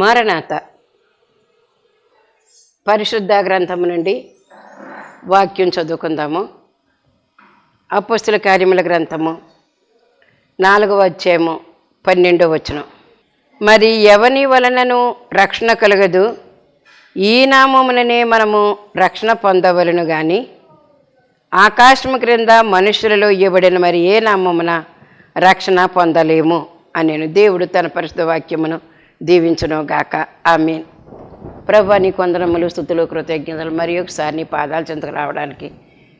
Maranatha పరిశుద్ధ గ్రంథము నుండి వాక్యం చదువుకుందాము. అపస్తుల కార్యముల గ్రంథము నాలుగవ అధ్యాయము పన్నెండో వచనం. మరి ఎవని వలనను రక్షణ కలగదు? ఈ నామముననే మనము రక్షణ పొందవలను కానీ ఆకాశము క్రింద మనుషులలో ఇవ్వబడిన మరి ఏ నామమున రక్షణ పొందలేము? అనేను దేవుడు తన పరిశుద్ధ వాక్యమును దీవించును గాక. ఆమీన్. ప్రభు నీ కొందరములు స్థుతులు కృతజ్ఞతలు మరి ఒకసారి నీ పాదాలు చెంతకు రావడానికి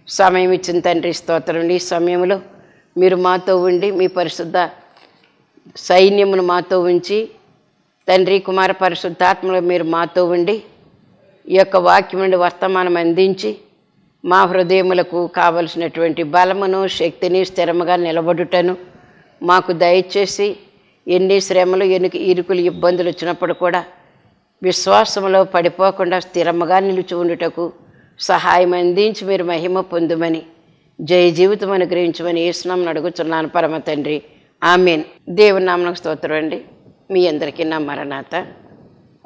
సమయం ఇచ్చిన తండ్రి స్తోత్రం. ఈ సమయంలో మీరు మాతో ఉండి మీ పరిశుద్ధ సైన్యమును మాతో ఉంచి తండ్రి కుమార పరిశుద్ధాత్మలో మీరు మాతో ఉండి ఈ యొక్క వాక్యం వర్తమానం అందించి మా హృదయములకు కావలసినటువంటి బలమును శక్తిని స్థిరముగా నిలబడుటను మాకు దయచేసి ఎన్ని శ్రమలు ఎన్ని ఇరుకులు ఇబ్బందులు వచ్చినప్పుడు కూడా విశ్వాసంలో పడిపోకుండా స్థిరముగా నిలిచి ఉండుటకు సహాయం అందించి మీరు మహిమ పొందుమని జయ జీవితం అనుగ్రహించమని ఏసునామని అడుగుతున్నాను పరమ తండ్రి. ఆమెన్. దేవుని నామనకు స్తోత్రం అండి. మీ అందరికీ నా మరణాత.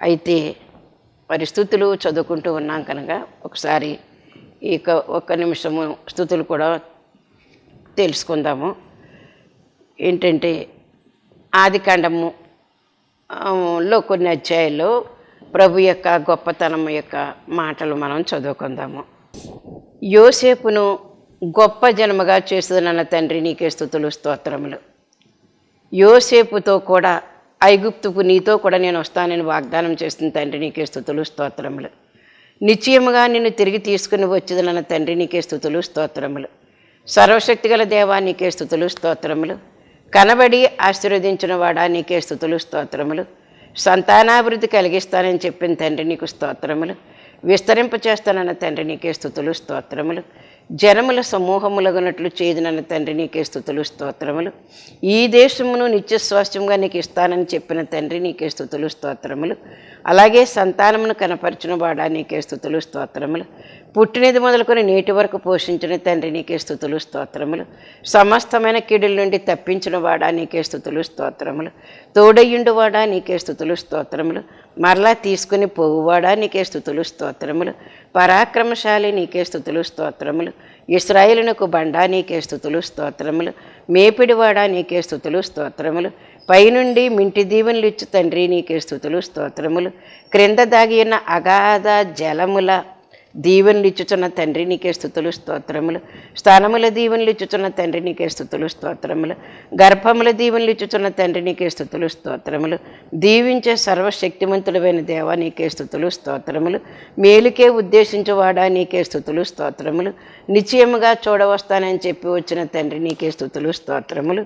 అయితే మరి స్థుతులు చదువుకుంటూ ఉన్నాం కనుక ఒకసారి ఇక ఒక్క నిమిషము స్థుతులు కూడా తెలుసుకుందాము. ఏంటంటే ఆదికాండము లో కొన్ని అధ్యాయులు ప్రభు యొక్క గొప్పతనం యొక్క మాటలు మనం చదువుకుందాము. యోసేపును గొప్ప జన్మగా చేస్తున్న తండ్రి నీకే స్థుతులు స్తోత్రములు. యోసేపుతో కూడా ఐగుప్తుకు నీతో కూడా నేను వస్తానని వాగ్దానం చేస్తున్న తండ్రి నీకే స్థుతులు స్తోత్రములు. నిశ్చయముగా నిన్ను తిరిగి తీసుకుని వచ్చేది నన్న తండ్రి నీకే స్థుతులు స్తోత్రములు. సర్వశక్తిగల దేవా నీకే స్థుతులు స్తోత్రములు. కనబడి ఆశీర్వదించిన వాడా నీకే స్థుతులు స్తోత్రములు. సంతానాభివృద్ధి కలిగిస్తానని చెప్పిన తండ్రి నీకు స్తోత్రములు. విస్తరింప చేస్తానన్న తండ్రి నీకే స్థుతులు స్తోత్రములు. జనముల సమూహములగునట్లు చేదినన్న తండ్రి నీకే స్థుతులు స్తోత్రములు. ఈ దేశమును నిత్య స్వాస్థ్యంగా నీకు ఇస్తానని చెప్పిన తండ్రి నీకే స్థుతులు స్తోత్రములు. అలాగే సంతానమును కనపరిచిన వాడా నీకే స్థుతులు స్తోత్రములు. పుట్టినది మొదలుకొని నేటి వరకు పోషించిన తండ్రి నీకే స్థుతులు స్తోత్రములు. సమస్తమైన కీడుల నుండి తప్పించిన వాడా నీకే స్థుతులు స్తోత్రములు. తోడయ్యుండువాడా నీకే స్థుతులు స్తోత్రములు. మరలా తీసుకుని పోవువాడా నీకే స్థుతులు స్తోత్రములు. పరాక్రమశాలి నీకే స్థుతులు స్తోత్రములు. ఇస్రాయిలునకు బండా నీకే స్థుతులు స్తోత్రములు. మేపిడివాడా నీకే స్థుతులు స్తోత్రములు. పైనుండి మింటి దీవెనలు ఇచ్చు తండ్రి నీకే స్థుతులు స్తోత్రములు. క్రింద దాగి ఉన్న అగాధ జలముల దీవెనలు ఇచ్చుచున్న తండ్రి నీకే స్థుతులు స్తోత్రములు. స్థానముల దీవెనలు ఇచ్చుచున్న తండ్రి నీకే స్థుతులు స్తోత్రములు. గర్భముల దీవెనలు ఇచ్చుచున్న తండ్రి నీకే స్థుతులు స్తోత్రములు. దీవించే సర్వశక్తిమంతుడమైన దేవ నీకే స్థుతులు స్తోత్రములు. మేలుకే ఉద్దేశించువాడా నీకే స్థుతులు స్తోత్రములు. నిశ్చయముగా చూడవస్తానని చెప్పి వచ్చిన తండ్రి నీకే స్థుతులు స్తోత్రములు.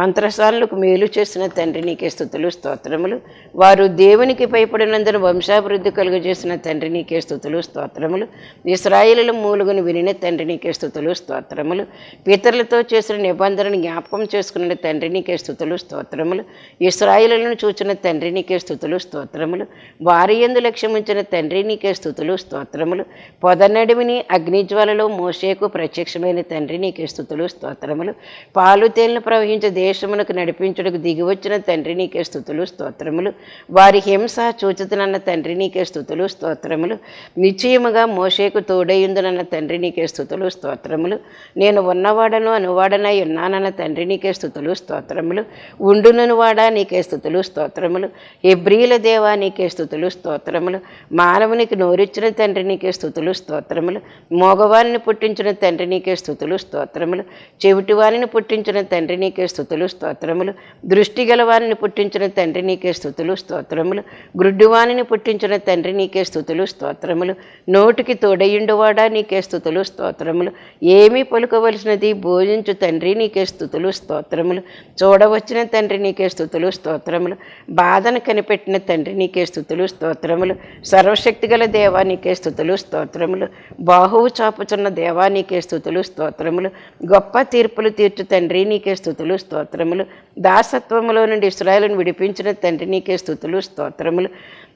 మంత్రసానులకు మేలు చేసిన తండ్రి నీకే స్థుతులు స్తోత్రములు. వారు దేవునికి భయపడినందున వంశాభివృద్ధి కలుగజేసిన తండ్రి నీకే స్థుతులు స్తోత్రములు. ఇస్రాయిలు మూలుగును వినిన తండ్రి నీకే స్థుతులు స్తోత్రములు. పితరులతో చేసిన నిబంధనను జ్ఞాపకం చేసుకున్న తండ్రి నీకే స్థుతులు స్తోత్రములు. ఇస్రాయిలను చూచిన తండ్రి నీకే స్థుతులు స్తోత్రములు. వారి ఎందు లక్ష్యముంచిన తండ్రి నీకే స్థుతులు స్తోత్రములు. పొదనడిమిని అగ్నిజ్వాలలో మోషేకు ప్రత్యక్షమైన తండ్రి నీకే స్థుతులు స్తోత్రములు. పాలు ప్రవహించే దేశమునకు నడిపించుటకు దిగివచ్చిన తండ్రి నీకే స్థుతులు స్తోత్రములు. వారి హింస చూచుతునన్న తండ్రి నీకే స్థుతులు స్తోత్రములు. నిశ్చయముగా మోషేకు తోడయుందునన్న తండ్రి నీకే స్థుతులు స్తోత్రములు. నేను ఉన్నవాడను అనువాడనై ఉన్నానన్న తండ్రి నీకే స్థుతులు స్తోత్రములు. ఉండునను వాడా నీకే స్థుతులు స్తోత్రములు. ఎబ్రియుల దేవా నీకే స్థుతులు స్తోత్రములు. మానవునికి నోరిచ్చిన తండ్రి నీకే స్థుతులు స్తోత్రములు. మోగవారిని పుట్టించిన తండ్రి నీకే స్థుతులు స్తోత్రములు. చెవిటివారిని పుట్టించిన తండ్రి నీకే స్థుతులు స్తోత్రములు. దృష్టి గలవారిని పుట్టించిన తండ్రి నీకే స్థుతులు స్తోత్రములు. గ్రుడ్డివాణిని పుట్టించిన తండ్రి నీకే స్థుతులు స్తోత్రములు. నోటికి తోడయుండువాడా నీకే స్థుతులు స్తోత్రములు. ఏమీ పలుకోవలసినది? భోజించు తండ్రి నీకే స్థుతులు స్తోత్రములు. చూడవచ్చిన తండ్రి నీకే స్థుతులు స్తోత్రములు. బాధను కనిపెట్టిన తండ్రి నీకే స్థుతులు స్తోత్రములు. సర్వశక్తిగల దేవా నీకే స్థుతులు స్తోత్రములు. బాహువు చాపుచున్న దేవా నీకే స్థుతులు స్తోత్రములు. గొప్ప తీర్పులు తీర్చు తండ్రి నీకే స్థుతులు స్తోత్రములు. దాసత్వములో నుండి ఇస్రాయలను విడిపించిన తండ్రి నీకే స్థుతులు స్తోత్రములు.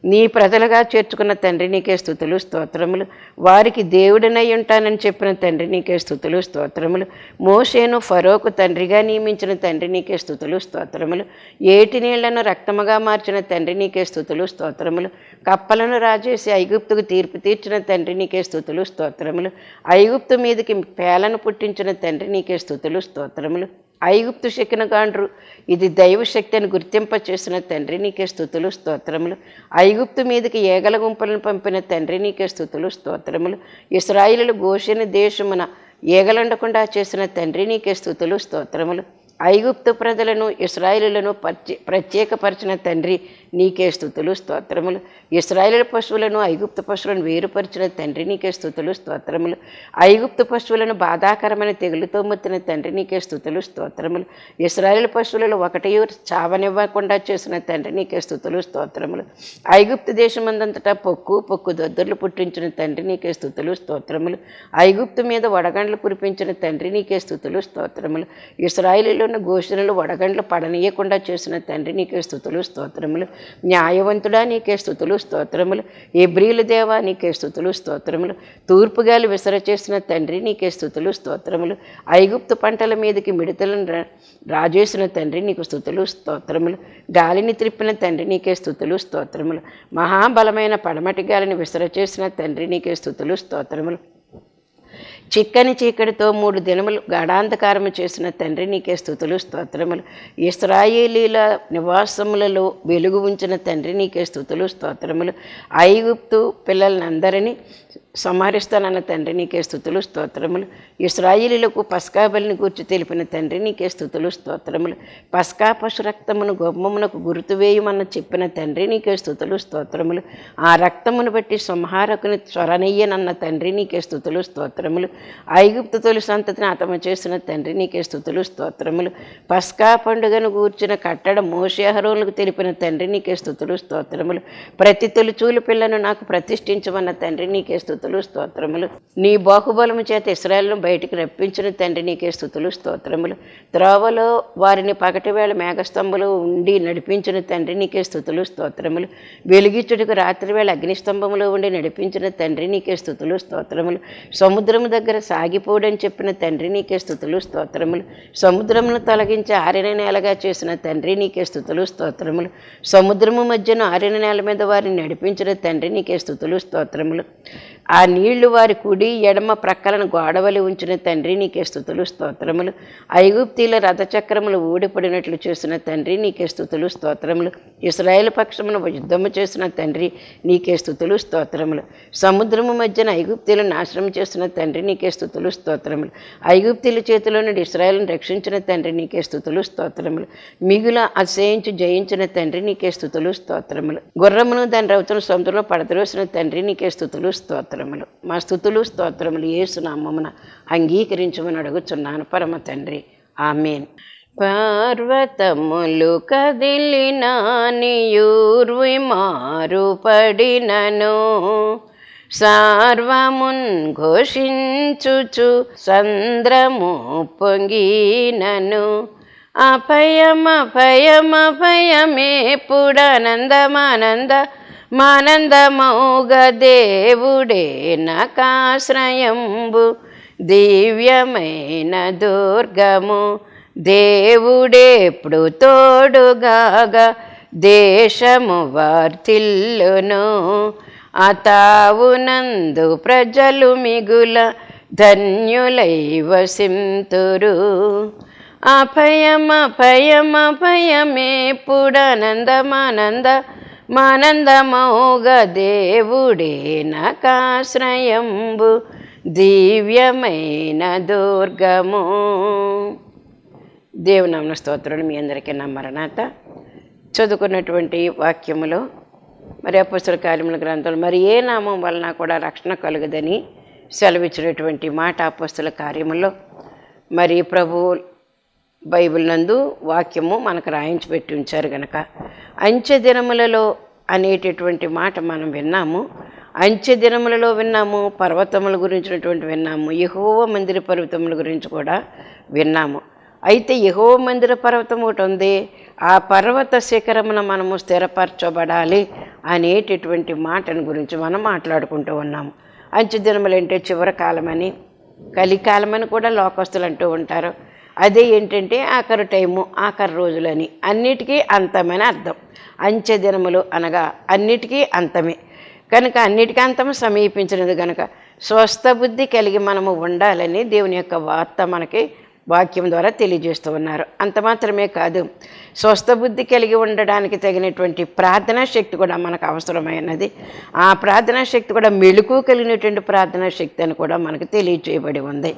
నీ ప్రజలుగా చేర్చుకున్న తండ్రి నీకే స్థుతులు స్తోత్రములు. వారికి దేవుడినై ఉంటానని చెప్పిన తండ్రి నీకే స్థుతులు స్తోత్రములు. మోషేను ఫరోకు తండ్రిగా నియమించిన తండ్రి నీకే స్థుతులు స్తోత్రములు. ఏటి నీళ్ళను రక్తముగా మార్చిన తండ్రి నీకే స్థుతులు స్తోత్రములు. కప్పలను రాజేసి ఐగుప్తుకు తీర్పు తీర్చిన తండ్రి నీకే స్థుతులు స్తోత్రములు. ఐగుప్తు మీదకి పేలను పుట్టించిన తండ్రి నీకే స్థుతులు స్తోత్రములు. ఐగుప్తు శకునగాండ్రు ఇది దైవశక్తి అని గుర్తింప చేసిన తండ్రి నీకే స్థుతులు స్తోత్రములు. ఐగుప్తు మీదకి ఏగల గుంపులను పంపిన తండ్రి నీకే స్థుతులు స్తోత్రములు. ఇస్రాయిలు గోషిన దేశమున ఏగలండకుండా చేసిన తండ్రి నీకే స్థుతులు స్తోత్రములు. ఐగుప్తు ప్రజలను ఇస్రాయిలులను ప్రత్యే ప్రత్యేకపరిచిన తండ్రి నీకే స్థుతులు స్తోత్రములు. ఇస్రాయిల పశువులను ఐగుప్తు పశువులను వేరుపరిచిన తండ్రి నీకే స్థుతులు స్తోత్రములు. ఐగుప్తు పశువులను బాధాకరమైన తెగులుతో ముత్తిన తండ్రి నీకే స్థుతులు స్తోత్రములు. ఇస్రాయిల పశువులను ఒకటి చావనివ్వకుండా చేసిన తండ్రి నీకే స్థుతులు స్తోత్రములు. ఐగుప్తు దేశమందంతటా పొక్కు పొక్కు దొద్దర్లు పుట్టించిన తండ్రి నీకే స్థుతులు స్తోత్రములు. ఐగుప్తు మీద వడగండ్లు కురిపించిన తండ్రి నీకే స్థుతులు స్తోత్రములు. ఇస్రాయిలు ఉన్న ఘోషణలు వడగండ్లు పడనీయకుండా చేసిన తండ్రి నీకే స్థుతులు స్తోత్రములు. న్యాయవంతుడా నీకే స్థుతులు స్తోత్రములు. ఎబ్రియుల దేవా నీకే స్థుతులు స్తోత్రములు. తూర్పుగాలి విసర చేసిన తండ్రి నీకే స్థుతులు స్తోత్రములు. ఐగుప్తు పంటల మీదకి మిడతలను రా- రాజేసిన తండ్రి నీకు స్థుతులు స్తోత్రములు. గాలిని త్రిప్పిన తండ్రి నీకే స్థుతులు స్తోత్రములు. మహాబలమైన పడమటి గాలిని విసర చేసిన తండ్రి నీకే స్థుతులు స్తోత్రములు. చిక్కని చీకటితో మూడు దినములు గాఢాంధకారము చేసిన తండ్రి నీకే స్థుతులు స్తోత్రములు. ఇస్రాయేలీల నివాసములలో వెలుగు ఉంచిన తండ్రి నీకే స్థుతులు స్తోత్రములు. ఐగుప్తు పిల్లలందరినీ సంహరిస్తానన్న తండ్రి నీకే స్థుతులు స్తోత్రములు. ఇస్రాయిలీలకు పస్కా బలిని గూర్చి తెలిపిన తండ్రి నీకే స్థుతులు స్తోత్రములు. పస్కా పశు రక్తమును గొమ్మమునకు గుర్తు వేయమన్న చెప్పిన తండ్రి నీకే స్థుతులు స్తోత్రములు. ఆ రక్తమును బట్టి సంహారకుని త్వరనయ్యనన్న తండ్రి నీకే స్థుతులు స్తోత్రములు. ఐగుప్తు తొలి సంతతిని అతము చేసిన తండ్రి నీకే స్థుతులు స్తోత్రములు. పస్కా పండుగను గూర్చిన కట్టడ మోషేహరోలకు తెలిపిన తండ్రి నీకే స్థుతులు స్తోత్రములు. ప్రతి తొలిచూలు పిల్లను నాకు ప్రతిష్ఠించమన్న తండ్రి నీకే స్థుతులు స్తోత్రములు. నీ బాహుబలము చేత ఇస్రాయల్ను బయటికి రప్పించిన తండ్రి నీకే స్థుతులు స్తోత్రములు. త్రోవలో వారిని పగటివేళ మేఘస్తంభులు ఉండి నడిపించిన తండ్రి నీకే స్థుతులు స్తోత్రములు. వెలిగించుడికి రాత్రివేళ అగ్నిస్తంభములు ఉండి నడిపించిన తండ్రి నీకే స్థుతులు స్తోత్రములు. సముద్రము దగ్గర సాగిపోడని చెప్పిన తండ్రి నీకే స్థుతులు స్తోత్రములు. సముద్రమును తొలగించి ఆరిన నేలగా చేసిన తండ్రి నీకే స్థుతులు స్తోత్రములు. సముద్రము మధ్యన ఆరిన నేల మీద వారిని నడిపించిన తండ్రి నీకే స్థుతులు స్తోత్రములు. ఆ నీళ్ళు వారి కుడి ఎడమ ప్రక్కలను గోడవలి ఉంచిన తండ్రి నీకే స్థుతులు స్తోత్రములు. ఐగుప్తీల రథచక్రములు ఊడిపడినట్లు చూసిన తండ్రి నీకే స్థుతులు స్తోత్రములు. ఇస్రాయేల్ పక్షమును యుద్ధము చేసిన తండ్రి నీకే స్థుతులు స్తోత్రములు. సముద్రము మధ్యన ఐగుప్తీలు నాశనం చేసిన తండ్రి నీకే స్థుతులు స్తోత్రములు. ఐగుప్తీల చేతిలో నుండి ఇస్రాయేల్ను రక్షించిన తండ్రి నీకే స్థుతులు స్తోత్రములు. మిగుల అసహించి జయించిన తండ్రి నీకే స్థుతులు స్తోత్రములు. గుర్రమును దాని రౌతును సముద్రంలో పడద్రోసిన తండ్రి నీకే స్థుతులు స్తోత్రములు. మా స్థుతులు స్తోత్రములు ఏసునామమున అంగీకరించమని అడుగుచున్నాను పరమ తండ్రి. ఆమెన్. పార్వతములు కదిలిన నియూర్వి మారుపడినను. సార్వమున్ ఘోషించుచు సంద్రము పొంగినను. అభయమభయమభయమేపుడనందమానంద మానందమౌగ దేవుడే నకాశ్రయంబు దివ్యమైన దుర్గము. దేవుడేప్పుడు తోడుగాగా దేశము వార్తిల్లును అతావునందు ప్రజలు మిగుల ధన్యులై వసింతురు. అభయమభయమభయమేపుడనందమానంద మానందమౌగ దేవుడే నకాశ్రయంబు దివ్యమైన దుర్గము. దేవునామన స్తోత్రులు మీ అందరికీ నా మరణాత. చదువుకున్నటువంటి వాక్యములో మరి అపుస్తల కార్యముల గ్రంథాలు మరి ఏ నామం వలన కూడా రక్షణ కలుగదని సెలవిచ్చినటువంటి మాట అపుస్తల కార్యములో. మరి ప్రభు బైబిల్ నందు వాక్యము మనకు రాయించి పెట్టి ఉంచారు గనక. అంచె దినములలో అనేటటువంటి మాట మనం విన్నాము. అంచె దినములలో విన్నాము పర్వతముల గురించినటువంటి విన్నాము ఎహోవ మందిర పర్వతముల గురించి కూడా విన్నాము. అయితే ఎహోవ మందిర పర్వతం ఒకటి ఉంది. ఆ పర్వత శిఖరమున మనము స్థిరపరచబడాలి అనేటటువంటి మాటను గురించి మనం మాట్లాడుకుంటూ ఉన్నాము. అంచె దినములు అంటే చివరి కాలమని కలికాలమని కూడా లోకస్తులు అంటూ ఉంటారు. అదే ఏంటంటే ఆఖరు టైము ఆఖరు రోజులని. అన్నిటికీ అంతమని అర్థం. అంచె దినములు అనగా అన్నిటికీ అంతమే. కనుక అన్నిటికీ అంతం సమీపించినది కనుక స్వస్థ బుద్ధి కలిగి మనము ఉండాలని దేవుని యొక్క వార్త మనకి వాక్యం ద్వారా తెలియజేస్తూ ఉన్నారు. అంత మాత్రమే కాదు స్వస్థ బుద్ధి కలిగి ఉండడానికి తగినటువంటి ప్రార్థనా శక్తి కూడా మనకు అవసరమైనది. ఆ ప్రార్థనా శక్తి కూడా మెళుకు కలిగినటువంటి ప్రార్థనా శక్తి అని కూడా మనకు తెలియచేయబడి ఉంది.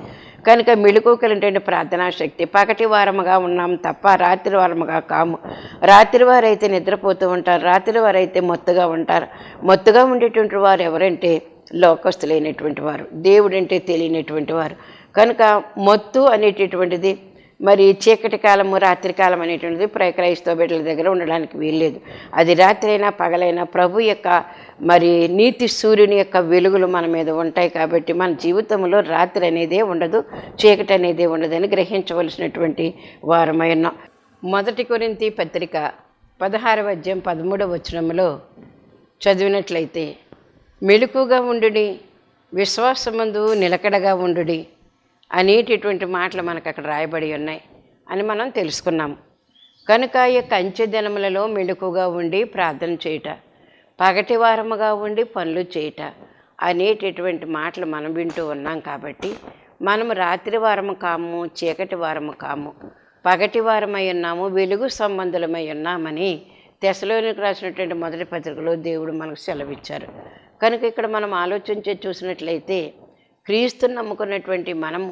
కనుక మెళుకు కలిగినటువంటి ప్రార్థనా శక్తి పగటి వారముగా ఉన్నాం తప్ప రాత్రి వారముగా కాము. రాత్రి వారైతే నిద్రపోతూ ఉంటారు రాత్రి వారైతే మొత్తుగా ఉంటారు. మొత్తుగా ఉండేటువంటి వారు ఎవరంటే లోకస్తులైనటువంటి వారు దేవుడంటే తెలియనటువంటి వారు. కనుక మొత్తు అనేటటువంటిది మరి చీకటి కాలము రాత్రి కాలం అనేటువంటిది ప్ర క్రైస్తవ బిడ్డల దగ్గర ఉండడానికి వీల్లేదు. అది రాత్రి అయినా పగలైనా ప్రభు యొక్క మరి నీతి సూర్యుని యొక్క వెలుగులు మన మీద ఉంటాయి కాబట్టి మన జీవితంలో రాత్రి అనేదే ఉండదు చీకటి అనేదే ఉండదని గ్రహించవలసినటువంటి వారమై ఉన్నాం. మొదటి కొరింతి పత్రిక పదహారవ అధ్యాయం పదమూడవ వచనంలో చదివినట్లయితే మెలకుగా ఉండుడి విశ్వాసమందు నిలకడగా ఉండుడి అనేటటువంటి మాటలు మనకు అక్కడ రాయబడి ఉన్నాయి అని మనం తెలుసుకున్నాము. కనుక ఈ యొక్క అంచె దినములలో మెలకుగా ఉండి ప్రార్థన చేయుట పగటి వారముగా ఉండి పనులు చేయుట అనేటటువంటి మాటలు మనం వింటూ ఉన్నాం కాబట్టి మనం రాత్రి వారము కాము చీకటి వారము కాము పగటి వారమై ఉన్నాము వెలుగు సంబంధులమై ఉన్నామని తెశలోనికి రాసినటువంటి మొదటి పత్రికలో దేవుడు మనకు సెలవిచ్చారు. కనుక ఇక్కడ మనం ఆలోచించి చూసినట్లయితే క్రీస్తుని నమ్ముకున్నటువంటి మనము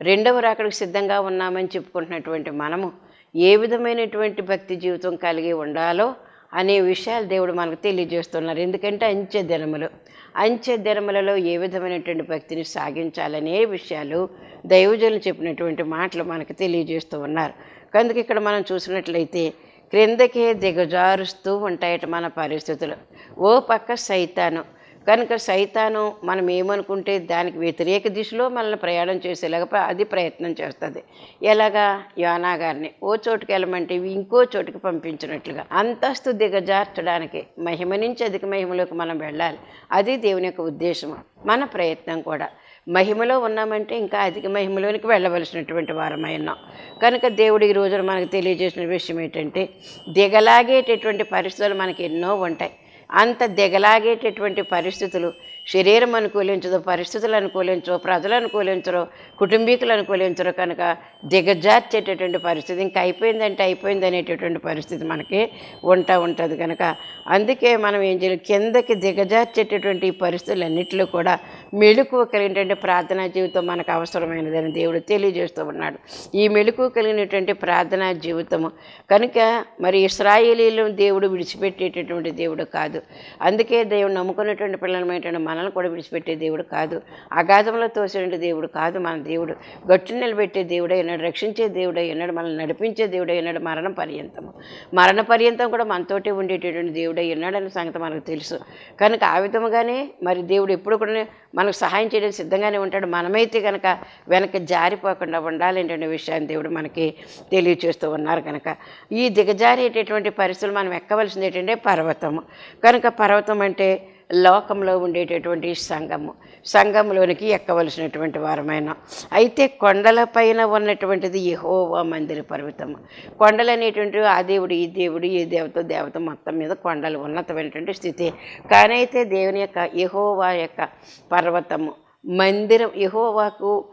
రెండవ రాకడికి సిద్ధంగా ఉన్నామని చెప్పుకుంటున్నటువంటి మనము ఏ విధమైనటువంటి భక్తి జీవితం కలిగి ఉండాలో అనే విషయాలు దేవుడు మనకు తెలియజేస్తున్నారు. ఎందుకంటే అంచె దినములు అంచె దినములలో ఏ విధమైనటువంటి భక్తిని సాగించాలనే విషయాలు దైవజనులు చెప్పినటువంటి మాటలు మనకు తెలియజేస్తూ ఉన్నారు. కనుక ఇక్కడ మనం చూసినట్లయితే క్రిందకే దిగజారుస్తూ ఉంటాయట మన పరిస్థితులు. ఓ పక్క సైతాను కనుక సైతాను మనం ఏమనుకుంటే దానికి వ్యతిరేక దిశలో మనల్ని ప్రయాణం చేసేలాగా అది ప్రయత్నం చేస్తుంది. ఎలాగా? యోనా గారిని. ఓ చోటుకి వెళ్ళమంటే ఇవి ఇంకో చోటుకి పంపించినట్లుగా. అంతస్తు దిగజార్చడానికి మహిమ నుంచి అధిక మహిమలోకి మనం వెళ్ళాలి. అది దేవుని యొక్క ఉద్దేశం మన ప్రయత్నం కూడా. మహిమలో ఉన్నామంటే ఇంకా అధిక మహిమలోనికి వెళ్ళవలసినటువంటి వారమై ఉన్నాం. కనుక దేవుడు ఈ రోజున మనకు తెలియజేసిన విషయం ఏంటంటే దిగలాగేటటువంటి పరిస్థితులు మనకి ఎన్నో ఉంటాయి. అంత దిగలాగేటటువంటి పరిస్థితులు శరీరం అనుకూలించదు పరిస్థితులు అనుకూలించరు ప్రజలు అనుకూలించరు కుటుంబీకులు అనుకూలించరు కనుక దిగజార్చేటటువంటి పరిస్థితి ఇంకా అయిపోయిందంటే అయిపోయింది అనేటటువంటి పరిస్థితి మనకి ఉంటా ఉంటుంది కనుక. అందుకే మనం ఏం చేయాలి? కిందకి దిగజార్చేటటువంటి ఈ పరిస్థితులన్నింటిలో కూడా మెళుకువ కలిగినటువంటి ప్రార్థనా జీవితం మనకు అవసరమైనదని దేవుడు తెలియజేస్తూ ఉన్నాడు. ఈ మెళుకువ కలిగినటువంటి ప్రార్థనా జీవితము కనుక మరి ఇస్రాయేలీలను దేవుడు విడిచిపెట్టేటటువంటి దేవుడు కాదు. అందుకే దేవుడు నమ్ముకున్నటువంటి పిల్లలమైనటువంటి మన మనల్ని కూడా విడిచిపెట్టే దేవుడు కాదు. అగాధంలో తోసేటువంటి దేవుడు కాదు మన దేవుడు. గట్టు నిలబెట్టే దేవుడే ఉన్నాడు రక్షించే దేవుడే ఉన్నాడు మనల్ని నడిపించే దేవుడే ఉన్నాడు మరణ పర్యంతము. మరణ పర్యంతం కూడా మనతోటి ఉండేటటువంటి దేవుడే ఉన్నాడు అనే సంగతి మనకు తెలుసు. కనుక ఆ విధముగానే మరి దేవుడు ఎప్పుడు కూడా మనకు సహాయం చేయడానికి సిద్ధంగానే ఉంటాడు. మనమైతే కనుక వెనక జారిపోకుండా ఉండాలనేటువంటి విషయాన్ని దేవుడు మనకి తెలియచేస్తూ ఉన్నారు కనుక. ఈ దిగజారేటటువంటి పరిస్థితులు మనం ఎక్కవలసింది ఏంటంటే పర్వతము. కనుక పర్వతం అంటే లోకంలో ఉండేటటువంటి సంఘము. సంఘంలోనికి ఎక్కవలసినటువంటి వారమైన. అయితే కొండలపైన ఉన్నటువంటిది యహోవా మందిర పర్వతము. కొండలు ఆ దేవుడు ఈ దేవుడు ఈ దేవత దేవత మొత్తం మీద కొండలు ఉన్నతమైనటువంటి స్థితి. కానీ అయితే దేవుని యొక్క యహోవా యొక్క పర్వతము. మందిరం యహోవాకు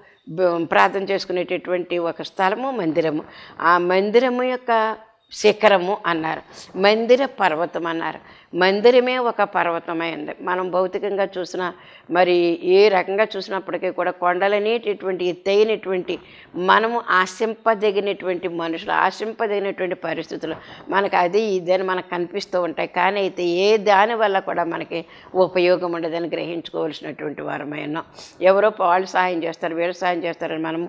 ప్రార్థన చేసుకునేటటువంటి ఒక స్థలము మందిరము. ఆ మందిరము యొక్క శిఖరము అన్నారు. మందిర పర్వతం అన్నారు. మందిరమే ఒక పర్వతమైంది మనం భౌతికంగా చూసిన మరి ఏ రకంగా చూసినప్పటికీ కూడా కొండలనేటటువంటి ఎత్తైనటువంటి మనము ఆశింపదగినటువంటి మనుషులు ఆశింపదగినటువంటి పరిస్థితులు మనకు అది ఇదని మనకు కనిపిస్తూ ఉంటాయి. కానీ అయితే ఏ దాని వల్ల కూడా మనకి ఉపయోగం ఉండదని గ్రహించుకోవాల్సినటువంటి వారమైనా ఎవరో వాళ్ళు సహాయం చేస్తారు వీళ్ళు సహాయం చేస్తారని మనం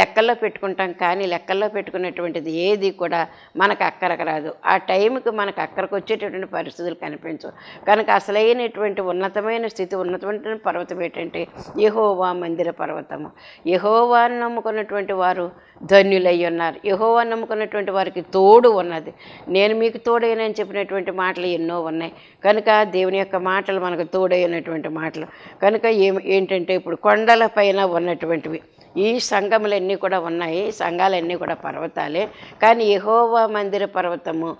లెక్కల్లో పెట్టుకుంటాం. కానీ లెక్కల్లో పెట్టుకున్నటువంటిది ఏది కూడా మనకు అక్కరకు రాదు. ఆ టైంకి మనకు అక్కడికి వచ్చేటటువంటి పరిస్థితులు కనిపించవు కనుక అసలైనటువంటి ఉన్నతమైన స్థితి ఉన్నతమైన పర్వతం ఏంటంటే యహోవా మందిర పర్వతము. యహోవాను నమ్ముకున్నటువంటి వారు ధన్యులై ఉన్నారు. యహోవా నమ్ముకున్నటువంటి వారికి తోడు ఉన్నది. నేను మీకు తోడైనని చెప్పినటువంటి మాటలు ఎన్నో ఉన్నాయి. కనుక దేవుని యొక్క మాటలు మనకు తోడైనటువంటి మాటలు. కనుక ఏం ఏంటంటే ఇప్పుడు కొండల పైన ఉన్నటువంటివి. ఈ సంఘములన్నీ కూడా ఉన్నాయి సంఘాలన్నీ కూడా పర్వతాలే. కానీ యహోవా మందిర పర్వతము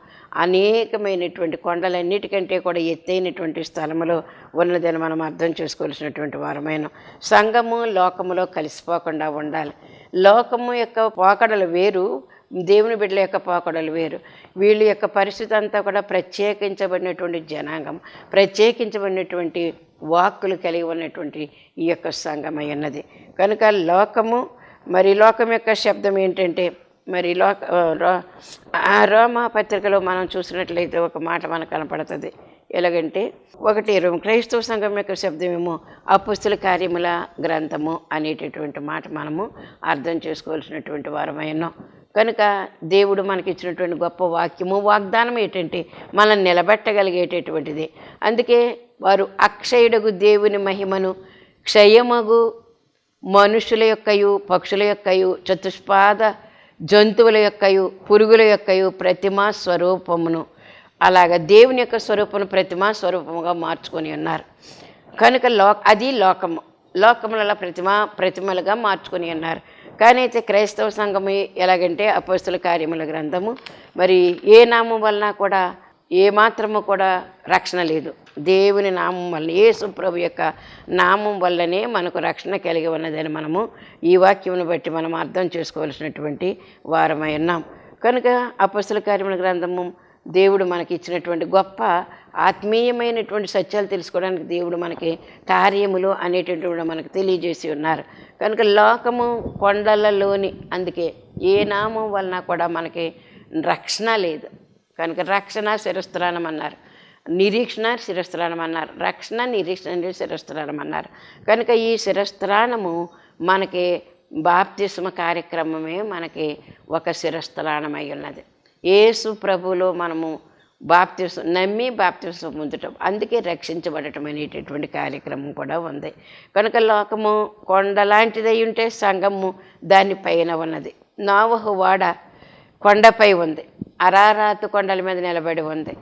అనేకమైనటువంటి కొండలన్నిటికంటే కూడా ఎత్తైనటువంటి స్థలములో ఉన్నదని మనం అర్థం చేసుకోవాల్సినటువంటి వారమైన సంఘము లోకములో కలిసిపోకుండా ఉండాలి. లోకము యొక్క పోకడలు వేరు దేవుని బిడ్డల యొక్క పోకడలు వేరు. వీళ్ళ యొక్క పరిస్థితి అంతా కూడా ప్రత్యేకించబడినటువంటి జనాంగం ప్రత్యేకించబడినటువంటి వాక్కులు కలిగి ఉన్నటువంటి ఈ యొక్క సంఘమై ఉన్నది కనుక లోకము మరి లోకం యొక్క శబ్దం ఏంటంటే మరి లోక రో- రోమా పత్రికలో మనం చూసినట్లయితే ఒక మాట మనకు కనపడుతుంది. ఎలాగంటే ఒకటి క్రైస్తవ సంఘం యొక్క శబ్దమేమో అపుస్తుల కార్యముల గ్రంథము అనేటటువంటి మాట మనము అర్థం చేసుకోవాల్సినటువంటి వారమైనా కనుక దేవుడు మనకి ఇచ్చినటువంటి గొప్ప వాక్యము వాగ్దానం ఏంటంటే మనం నిలబెట్టగలిగేటటువంటిది. అందుకే వారు అక్షయుడగు దేవుని మహిమను క్షయమగు మనుషుల యొక్కయు పక్షుల యొక్కయు చతుష్పాద జంతువుల యొక్కయు పురుగుల యొక్కయు ప్రతిమా స్వరూపమును అలాగ దేవుని యొక్క స్వరూపమును ప్రతిమా స్వరూపముగా మార్చుకొని ఉన్నారు. కనుక లో అది లోకము. లోకములలో ప్రతిమ ప్రతిమలుగా మార్చుకొని ఉన్నారు. కానీ అయితే క్రైస్తవ సంఘము ఎలాగంటే అపస్తుల కార్యముల గ్రంథము. మరి ఏ నామం వలన కూడా ఏ మాత్రము కూడా రక్షణ లేదు. దేవుని నామం వల్ల యేసు ప్రభు యొక్క నామం వల్లనే మనకు రక్షణ కలిగి ఉన్నదని మనము ఈ వాక్యమును బట్టి మనం అర్థం చేసుకోవాల్సినటువంటి వారమై ఉన్నాం. కనుక అపస్తుల కార్యముల గ్రంథము దేవుడు మనకి ఇచ్చినటువంటి గొప్ప ఆత్మీయమైనటువంటి సత్యాలు తెలుసుకోవడానికి దేవుడు మనకి కార్యములు అనేటటువంటి కూడా మనకు తెలియజేసి ఉన్నారు. కనుక లోకము కొండలలోని అందుకే ఏ నామం వలన కూడా మనకి రక్షణ లేదు. కనుక రక్షణ శిరస్త్రానం అన్నారు నిరీక్షణ శిరస్త్రానం అన్నారు రక్షణ నిరీక్షణ శిరస్త్రానం అన్నారు కనుక ఈ శిరస్త్రానము మనకి బాప్తిస్మ కార్యక్రమమే మనకి ఒక శిరస్త్రాణమై ఉన్నది యేసు ప్రభులో మనము బాప్తిసం నమ్మి బాప్తిసం పొందటం అందుకే రక్షించబడటం అనేటటువంటి కార్యక్రమం కూడా ఉంది. కనుక లోకము కొండలాంటిదై ఉంటే సంఘము దాని పైన ఉన్నది. నావహు వాడ కొండపై ఉంది. అరారాతు కొండల మీద నిలబడి ఉంది.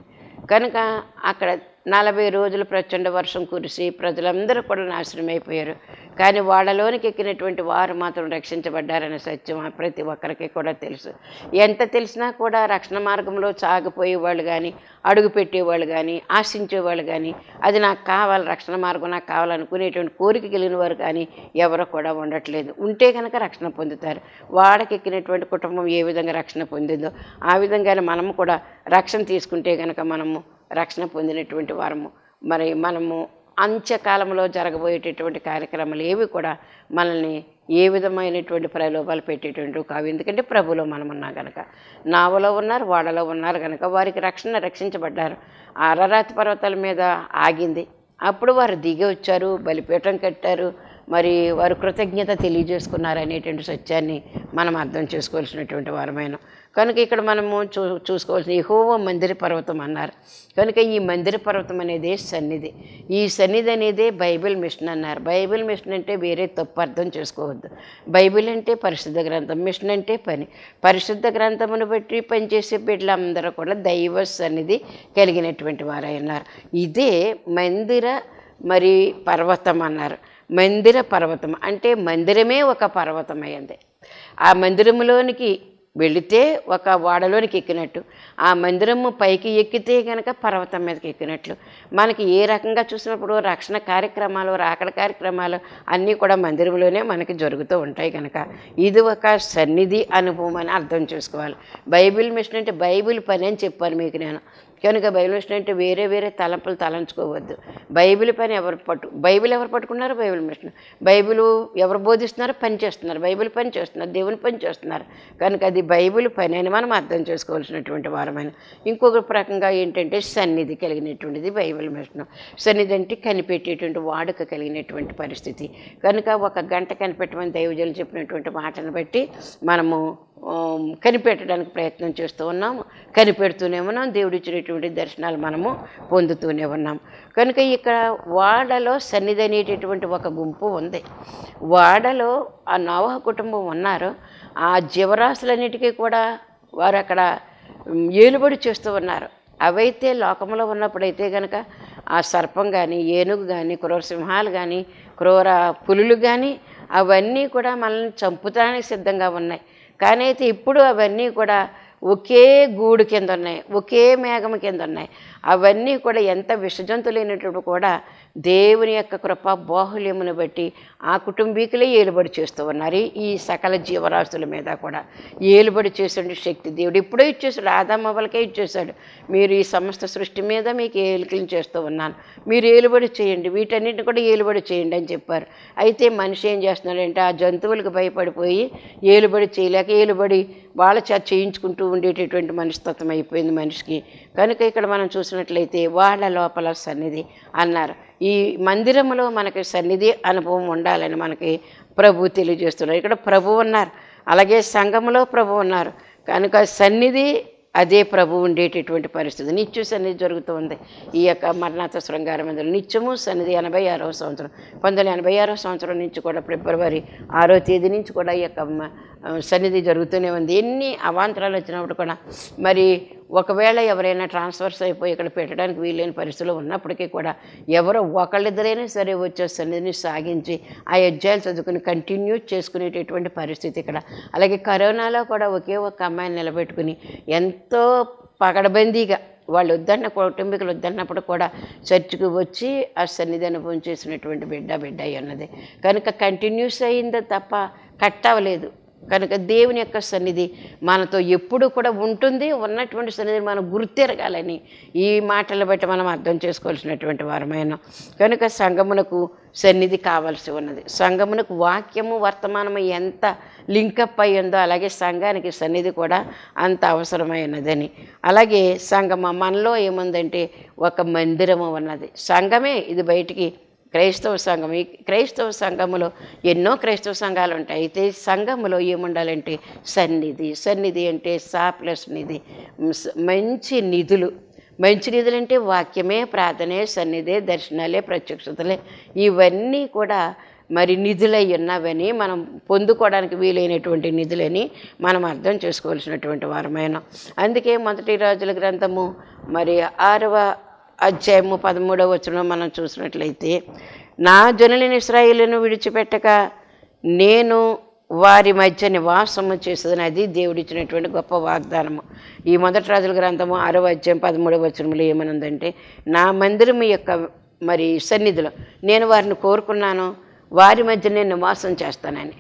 కనుక అక్కడ నలభై రోజులు ప్రచండ వర్షం కురిసి ప్రజలందరూ కూడా నాశనం అయిపోయారు కానీ వాళ్ళలోనికి ఎక్కినటువంటి వారు మాత్రం రక్షించబడ్డారనే సత్యం ప్రతి ఒక్కరికి కూడా తెలుసు. ఎంత తెలిసినా కూడా రక్షణ మార్గంలో సాగిపోయే వాళ్ళు కానీ అడుగు పెట్టేవాళ్ళు కానీ ఆశించేవాళ్ళు కానీ అది నాకు కావాలి రక్షణ మార్గం నాకు కావాలనుకునేటువంటి కోరిక కలిగిన వారు కానీ ఎవరు కూడా ఉండట్లేదు. ఉంటే కనుక రక్షణ పొందుతారు. వాడకి ఎక్కినటువంటి కుటుంబం ఏ విధంగా రక్షణ పొందిందో ఆ విధంగానే మనము కూడా రక్షణ తీసుకుంటే కనుక మనము రక్షణ పొందినటువంటి వారము. మరి మనము అంత్యకాలంలో జరగబోయేటటువంటి కార్యక్రమాలు ఏవి కూడా మనల్ని ఏ విధమైనటువంటి ప్రలోభాలు పెట్టేటువంటి కావు. ఎందుకంటే ప్రభులో మనం ఉన్నాం కనుక నావలో ఉన్నారు వాడలో ఉన్నారు కనుక వారికి రక్షణ రక్షించబడ్డారు. అరరాతి పర్వతాల మీద ఆగింది. అప్పుడు వారు దిగి వచ్చారు బలిపీఠం కట్టారు. మరి వారు కృతజ్ఞత తెలియజేసుకున్నారనేటువంటి సత్యాన్ని మనం అర్థం చేసుకోవాల్సినటువంటి వారమైన. కనుక ఇక్కడ మనము చూ చూసుకోవాల్సిన యెహోవా మందిర పర్వతం అన్నారు. కనుక ఈ మందిర పర్వతం అనేది సన్నిధి. ఈ సన్నిధి అనేదే బైబిల్ మిషన్ అన్నారు. బైబిల్ మిషన్ అంటే వేరే తప్పు అర్థం చేసుకోవద్దు. బైబిల్ అంటే పరిశుద్ధ గ్రంథం మిషన్ అంటే పని. పరిశుద్ధ గ్రంథమును బట్టి పనిచేసే బిడ్డలందరూ కూడా దైవ సన్నిధి కలిగినటువంటి వారై ఉన్నారు. ఇదే మందిర మరి పర్వతం అన్నారు. మందిర పర్వతం అంటే మందిరమే ఒక పర్వతం అయింది ఆ మందిరంలోనికి వెళితే ఒక వాడలోనికి ఎక్కినట్టు ఆ మందిరము పైకి ఎక్కితే కనుక పర్వతం మీదకి ఎక్కినట్లు. మనకి ఏ రకంగా చూసినప్పుడు రక్షణ కార్యక్రమాలు రాకడ కార్యక్రమాలు అన్నీ కూడా మందిరంలోనే మనకి జరుగుతూ ఉంటాయి కనుక ఇది ఒక సన్నిధి అనుభవం అని అర్థం చేసుకోవాలి. బైబిల్ మిషన్ అంటే బైబిల్ పని అని చెప్పాను మీకు నేను. కనుక బైబిల్ మిషన్ అంటే వేరే వేరే తలంపులు తలంచుకోవద్దు. బైబిల్ పని ఎవరు పట్టు బైబిల్ ఎవరు పట్టుకున్నారు? బైబిల్ మిషన్ బైబిల్ ఎవరు బోధిస్తున్నారు? పని చేస్తున్నారు. బైబిల్ పని చేస్తున్నారు. దేవుని పని చేస్తున్నారు. కనుక అది బైబిల్ పని అని మనం అర్థం చేసుకోవాల్సినటువంటి వారమైన. ఇంకొక రకంగా ఏంటంటే సన్నిధి కలిగినటువంటిది బైబిల్ మిషన్ సన్నిధి అంటే కనిపెట్టేటువంటి వాడుక కలిగినటువంటి పరిస్థితి. కనుక ఒక గంట కనిపెట్టమని దైవజలు చెప్పినటువంటి మాటను బట్టి మనము కనిపెట్టడానికి ప్రయత్నం చేస్తూ ఉన్నాము. కనిపెడుతూనే ఉన్నాం. దేవుడు ఇచ్చినటువంటి అనేటువంటి దర్శనాలు మనము పొందుతూనే ఉన్నాం. కనుక ఇక్కడ వాడలో సన్నిధి అనేటటువంటి ఒక గుంపు ఉంది. వాడలో ఆ నోవహ కుటుంబం ఉన్నారు. ఆ జీవరాశులన్నిటికీ కూడా వారు అక్కడ ఏలుబడి చేస్తూ ఉన్నారు. అవైతే లోకంలో ఉన్నప్పుడైతే కనుక ఆ సర్పం కానీ ఏనుగు కానీ క్రూర సింహాలు కానీ క్రూర పులులు కానీ అవన్నీ కూడా మనల్ని చంపుతానికి సిద్ధంగా ఉన్నాయి. కానీ అయితే ఇప్పుడు అవన్నీ కూడా ఒకే గూడు కింద ఉన్నాయి ఒకే మేఘం కింద ఉన్నాయి అవన్నీ కూడా ఎంత విషజంతులైనటువంటి కూడా దేవుని యొక్క కృప బాహుల్యమును బట్టి ఆ కుటుంబీకులే ఏలుబడి చేస్తూ ఉన్నారు. ఈ సకల జీవరాశుల మీద కూడా ఏలుబడి చేసే శక్తి దేవుడు ఇప్పుడే ఇచ్చేసాడు ఆదామవలకే ఇచ్చేసాడు మీరు ఈ సమస్త సృష్టి మీద మీకు ఏలికలు చేస్తూ ఉన్నాను. మీరు ఏలుబడి చేయండి వీటన్నిటిని కూడా ఏలుబడి చేయండి అని చెప్పారు. అయితే మనిషి ఏం చేస్తున్నాడంటే ఆ జంతువులకు భయపడిపోయి ఏలుబడి చేయలేక ఏలుబడి వాళ్ళ చేత చేయించుకుంటూ ఉండేటటువంటి మనస్తత్వం అయిపోయింది మనిషికి. కనుక ఇక్కడ మనం చూసినట్లయితే వాళ్ళ లోపల సన్నిధి అన్నారు. ఈ మందిరంలో మనకి సన్నిధి అనుభవం ఉండాలని మనకి ప్రభు తెలియజేస్తున్నారు. ఇక్కడ ప్రభు ఉన్నారు. అలాగే సంఘంలో ప్రభు ఉన్నారు. కనుక సన్నిధి అదే ప్రభు ఉండేటటువంటి పరిస్థితి. నిత్య సన్నిధి జరుగుతూ ఉంది. ఈ యొక్క మరణాథ శృంగార మందిరం నిత్యము సన్నిధి ఎనభై ఆరవ సంవత్సరం. పంతొమ్మిది ఎనభై ఆరవ సంవత్సరం నుంచి కూడా ఫిబ్రవరి ఆరో తేదీ నుంచి కూడా ఈ యొక్క సన్నిధి జరుగుతూనే ఉంది. ఎన్ని అవాంతరాలు వచ్చినప్పుడు కూడా మరి ఒకవేళ ఎవరైనా ట్రాన్స్ఫర్స్ అయిపోయి ఇక్కడ పెట్టడానికి వీలైన పరిస్థితులు ఉన్నప్పటికీ కూడా ఎవరో ఒకళ్ళిద్దరైనా సరే వచ్చే సన్నిధిని సాగించి ఆ అధ్యాయులు చదువుకుని కంటిన్యూ చేసుకునేటటువంటి పరిస్థితి ఇక్కడ. అలాగే కరోనాలో కూడా ఒకే ఒక అమ్మాయిని నిలబెట్టుకుని ఎంతో పగడబందీగా వాళ్ళు వద్దన్న కుటుంబీకులు వద్దన్నప్పుడు కూడా చర్చికి వచ్చి ఆ సన్నిధి అనుభవం చేసినటువంటి బిడ్డ బిడ్డ అయి ఉన్నది కనుక కంటిన్యూస్ అయిందే తప్ప కట్ అవ్వలేదు. కనుక దేవుని యొక్క సన్నిధి మనతో ఎప్పుడు కూడా ఉంటుంది. ఉన్నటువంటి సన్నిధిని మనం గుర్తెరగాలని ఈ మాటలు బట్టి మనం అర్థం చేసుకోవాల్సినటువంటి వారమైన కనుక సంగమునకు సన్నిధి కావాల్సి ఉన్నది. సంగమునకు వాక్యము వర్తమానము ఎంత లింకప్ అయి ఉందో అలాగే సంఘానికి సన్నిధి కూడా అంత అవసరమైనదని అలాగే సంగమ మనలో ఏముందంటే ఒక మందిరము ఉన్నది. సంఘమే ఇది బయటికి క్రైస్తవ సంఘం. ఈ క్రైస్తవ సంఘములో ఎన్నో క్రైస్తవ సంఘాలు ఉంటాయి. అయితే సంఘములో ఏముండాలంటే సన్నిధి. సన్నిధి అంటే సా ప్లస్ నిధి మంచి నిధులు. మంచి నిధులు అంటే వాక్యమే ప్రార్థనే సన్నిధే దర్శనాలే ప్రత్యక్షతలే. ఇవన్నీ కూడా మరి నిధులై ఉన్నవని మనం పొందుకోవడానికి వీలైనటువంటి నిధులని మనం అర్థం చేసుకోవాల్సినటువంటి వారమైన. అందుకే మొదటి రాజుల గ్రంథము మరి ఆరవ అధ్యాయము పదమూడవ వచనం మనం చూసినట్లయితే నా జనులని ఇస్రాయిలను విడిచిపెట్టక నేను వారి మధ్య నివాసము చేసేదని అది దేవుడిచ్చినటువంటి గొప్ప వాగ్దానము. ఈ మొదటి రాజుల గ్రంథము ఆరో అధ్యాయం పదమూడవ వచనంలో ఏమనుందంటే నా మందిరం యొక్క మరి సన్నిధిలో నేను వారిని కోరుకున్నాను వారి మధ్య నేను నివాసం చేస్తానని.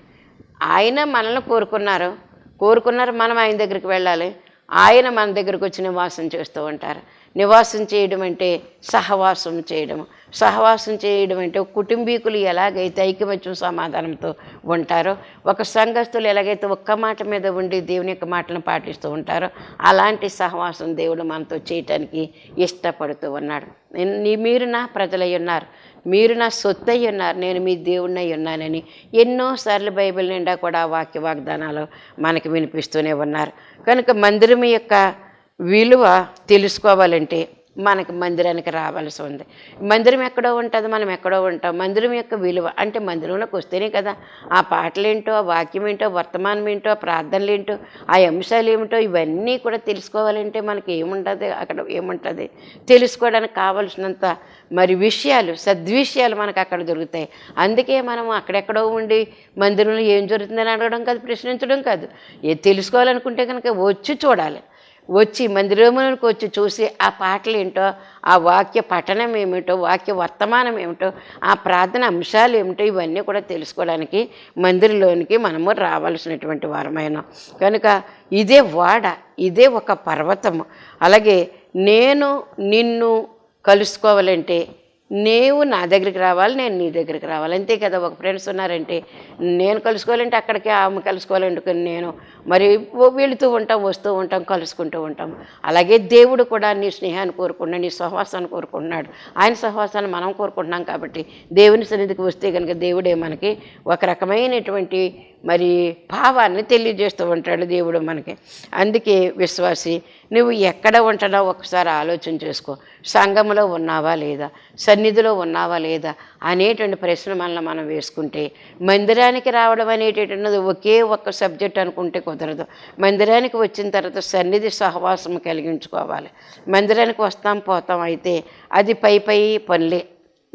ఆయన మనల్ని కోరుకున్నారు. కోరుకున్నారు మనం ఆయన దగ్గరికి వెళ్ళాలి. ఆయన మన దగ్గరకు వచ్చి నివాసం చేస్తూ ఉంటారు. నివాసం చేయడం అంటే సహవాసం చేయడం. సహవాసం చేయడం అంటే కుటుంబీకులు ఎలాగైతే ఐకమత్యం సమాధానంతో ఉంటారో ఒక సంఘస్థులు ఎలాగైతే ఒక్క మాట మీద ఉండి దేవుని యొక్క మాటలను పాటిస్తూ ఉంటారో అలాంటి సహవాసం దేవుడు మనతో చేయటానికి ఇష్టపడుతూ ఉన్నాడు. నీ మీరు నా ప్రజలై ఉన్నారు. మీరు నా సొత్తు అయి ఉన్నారు. నేను మీ దేవుణ్ణి అయి ఉన్నానని ఎన్నోసార్లు బైబిల్ నిండా కూడా వాక్య వాగ్దానాలు మనకి వినిపిస్తూనే ఉన్నారు. కనుక మందిరం యొక్క విలువ తెలుసుకోవాలంటే మనకి మందిరానికి రావాల్సి ఉంది. మందిరం ఎక్కడో ఉంటుంది మనం ఎక్కడో ఉంటాం. మందిరం యొక్క విలువ అంటే మందిరంలోకి వస్తేనే కదా ఆ పాటలు ఏంటో ఆ వాక్యం ఏంటో వర్తమానం ఏంటో ఆ ప్రార్థనలు ఏంటో ఆ అంశాలు ఏమిటో ఇవన్నీ కూడా తెలుసుకోవాలంటే మనకి ఏముంటుంది అక్కడ ఏముంటుంది? తెలుసుకోవడానికి కావలసినంత మరి విషయాలు సద్విషయాలు మనకు అక్కడ దొరుకుతాయి. అందుకే మనం అక్కడెక్కడో ఉండి మందిరంలో ఏం జరుగుతుందని అడగడం కాదు ప్రశ్నించడం కాదు. ఏ తెలుసుకోవాలనుకుంటే కనుక వచ్చి చూడాలి. వచ్చి మందిరంలోకి వచ్చి చూసి ఆ పాటలు ఏంటో ఆ వాక్య పఠనం ఏమిటో వాక్య వర్తమానం ఏమిటో ఆ ప్రార్థన అంశాలు ఏమిటో ఇవన్నీ కూడా తెలుసుకోవడానికి మందిరంలోనికి మనము రావాల్సినటువంటి వారమైన. కనుక ఇదే వాడ ఇదే ఒక పర్వతము. అలాగే నేను నిన్ను కలుసుకోవాలంటే నీవు నా దగ్గరికి రావాలి నేను నీ దగ్గరికి రావాలి. అంతే కదా ఒక ఫ్రెండ్స్ ఉన్నారంటే నేను కలుసుకోవాలంటే అక్కడికి ఆమె కలుసుకోవాలంటే నేను. మరి వెళుతూ ఉంటాం వస్తూ ఉంటాం కలుసుకుంటూ ఉంటాం. అలాగే దేవుడు కూడా నీ స్నేహాన్ని కోరుకున్నాడు నీ సహవాసాన్ని కోరుకుంటున్నాడు. ఆయన సహవాసాన్ని మనం కోరుకుంటున్నాం కాబట్టి దేవుని సన్నిధికి వస్తే కనుక దేవుడే మనకి ఒక రకమైనటువంటి మరి భావాన్ని తెలియజేస్తూ ఉంటాడు దేవుడు మనకి. అందుకే విశ్వాసి నువ్వు ఎక్కడ ఉంటున్నావు ఒకసారి ఆలోచన చేసుకో. సంఘంలో ఉన్నావా లేదా? సన్నిధిలో ఉన్నావా లేదా? అనేటువంటి ప్రశ్న మనల్ని మనం వేసుకుంటే మందిరానికి రావడం అనేటటువంటిది ఒకే ఒక్క సబ్జెక్ట్ అనుకుంటే కుదరదు. మందిరానికి వచ్చిన తర్వాత సన్నిధి సహవాసం కలిగించుకోవాలి. మందిరానికి వస్తాం పోతాం అయితే అది పై పై పనులే.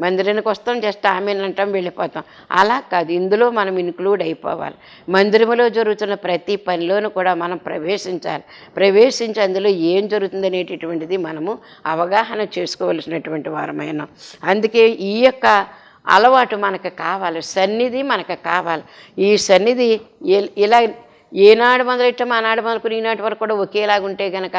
మందిరానికి వస్తాం జస్ట్ ఆమెను అంటాం వెళ్ళిపోతాం. అలా కాదు ఇందులో మనం ఇన్క్లూడ్ అయిపోవాలి. మందిరంలో జరుగుతున్న ప్రతి పనిలోనూ కూడా మనం ప్రవేశించాలి. ప్రవేశించి అందులో ఏం జరుగుతుంది అనేటటువంటిది మనము అవగాహన చేసుకోవలసినటువంటి వారమైన. అందుకే ఈ యొక్క అలవాటు మనకు కావాలి సన్నిధి మనకు కావాలి. ఈ సన్నిధి ఇలా ఏనాడు మొదలెట్టామో ఆనాడు మొదలుకుని ఈనాటి వరకు కూడా ఒకేలాగా ఉంటే కనుక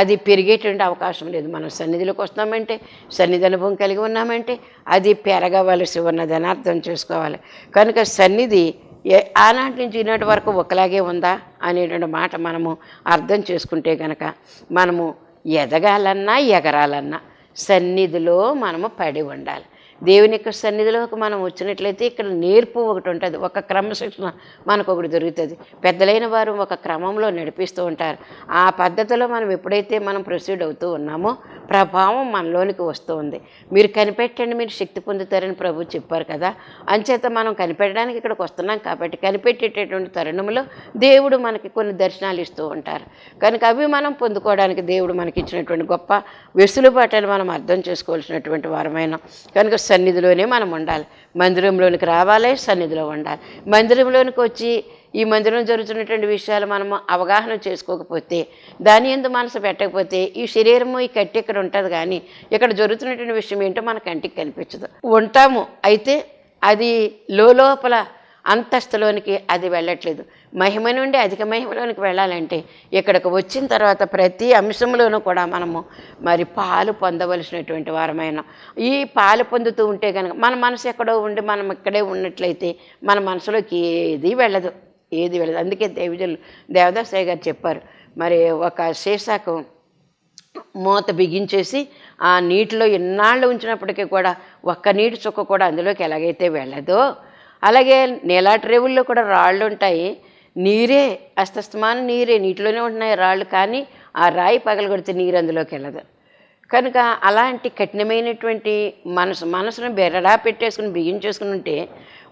అది పెరిగేటువంటి అవకాశం లేదు. మనం సన్నిధిలోకి వస్తామంటే సన్నిధి అనుభవం కలిగి ఉన్నామంటే అది పెరగవలసి ఉన్నదని అర్థం చేసుకోవాలి. కనుక సన్నిధి ఏ ఆనాటి నుంచి ఈనాటి వరకు ఒకలాగే ఉందా అనేటువంటి మాట మనము అర్థం చేసుకుంటే కనుక మనము ఎదగాలన్నా ఎగరాలన్నా సన్నిధిలో మనము పడి ఉండాలి. దేవుని యొక్క సన్నిధిలోకి మనం వచ్చినట్లయితే ఇక్కడ నేర్పు ఒకటి ఉంటుంది. ఒక క్రమశిక్షణ మనకు ఒకటి దొరుకుతుంది. పెద్దలైన వారు ఒక క్రమంలో నడిపిస్తూ ఉంటారు. ఆ పద్ధతిలో మనం ఎప్పుడైతే మనం ప్రొసీడ్ అవుతూ ఉన్నామో ప్రభావం మనలోనికి వస్తూ ఉంది. మీరు కనిపెట్టండి మీరు శక్తి పొందుతారని ప్రభు చెప్పారు కదా. అంచేత మనం కనిపెట్టడానికి ఇక్కడికి వస్తున్నాం కాబట్టి కనిపెట్టేటటువంటి తరుణంలో దేవుడు మనకి కొన్ని దర్శనాలు ఇస్తూ ఉంటారు. కనుక అవి మనం పొందుకోవడానికి దేవుడు మనకి ఇచ్చినటువంటి గొప్ప వెసులుబాటుని మనం అర్థం చేసుకోవాల్సినటువంటి వారమైన. కనుక సన్నిధిలోనే మనం ఉండాలి. మందిరంలోనికి రావాలి సన్నిధిలో ఉండాలి. మందిరంలోనికి వచ్చి ఈ మందిరం జరుగుతున్నటువంటి విషయాలు మనము అవగాహన చేసుకోకపోతే దాని ఎందు మనసు పెట్టకపోతే ఈ శరీరము ఈ కట్టి ఇక్కడ ఉంటుంది కానీ ఇక్కడ జరుగుతున్నటువంటి విషయం ఏంటో మన కంటికి కనిపించదు. ఉంటాము అయితే అది లోపల అంతస్తులోనికి అది వెళ్ళట్లేదు. మహిమ నుండి అధిక మహిమలోనికి వెళ్ళాలంటే ఇక్కడికి వచ్చిన తర్వాత ప్రతి అంశంలోనూ కూడా మనము మరి పాలు పొందవలసినటువంటి వారమైన. ఈ పాలు పొందుతూ ఉంటే కనుక మన మనసు ఎక్కడో ఉండి మనం ఇక్కడే ఉన్నట్లయితే మన మనసులోకి ఏది వెళ్ళదు. ఏది వెళ్ళదు. అందుకే దేవజలు దేవదాసయ్య గారు చెప్పారు. మరి ఒక సీసాకు మూత బిగించేసి ఆ నీటిలో ఎన్నాళ్ళు ఉంచినప్పటికీ కూడా ఒక్క నీటి చుక్క కూడా అందులోకి ఎలాగైతే వెళ్ళదో అలాగే నీలాటి రేవుల్లో కూడా రాళ్ళు ఉంటాయి. నీరే అస్తస్తమాన నీరే నీటిలోనే ఉంటున్నాయి రాళ్ళు కానీ ఆ రాయి పగలగొడితే నీరు అందులోకి వెళ్ళదు. కనుక అలాంటి కఠినమైనటువంటి మనసు మనసును బెరడా పెట్టేసుకుని బిగించేసుకుని ఉంటే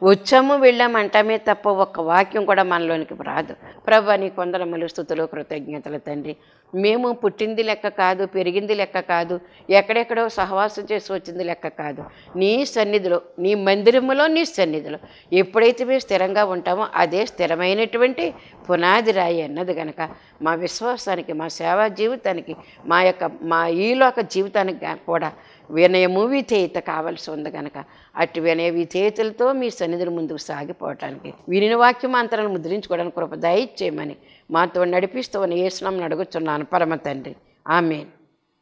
వచ్చాము వెళ్ళాము అంటామే తప్ప ఒక్క వాక్యం కూడా మనలోనికి రాదు. ప్రభు నీ కొందరములు స్థుతులు కృతజ్ఞతలు తండ్రి. మేము పుట్టింది లెక్క కాదు పెరిగింది లెక్క కాదు ఎక్కడెక్కడో సహవాసం చేసి వచ్చింది లెక్క కాదు. నీ సన్నిధిలో నీ మందిరములో నీ సన్నిధిలో ఎప్పుడైతే మేము స్థిరంగా ఉంటామో అదే స్థిరమైనటువంటి పునాది రాయి అన్నది కనుక మా విశ్వాసానికి మా సేవా జీవితానికి మా యొక్క మా ఈలోక జీవితానికి కూడా వినయము విధేయత కావాల్సి ఉంది కనుక అటు వినయ విధేయతలతో మీ సన్నిధుల ముందుకు సాగిపోవటానికి వినిన వాక్యం అంతరాలను ముద్రించుకోవడానికి కృప దయచేయమని మాతో నడిపిస్తూ ఏసునామని అడుగుతున్నాను పరమ తండ్రి. ఆమె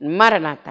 మరణాత.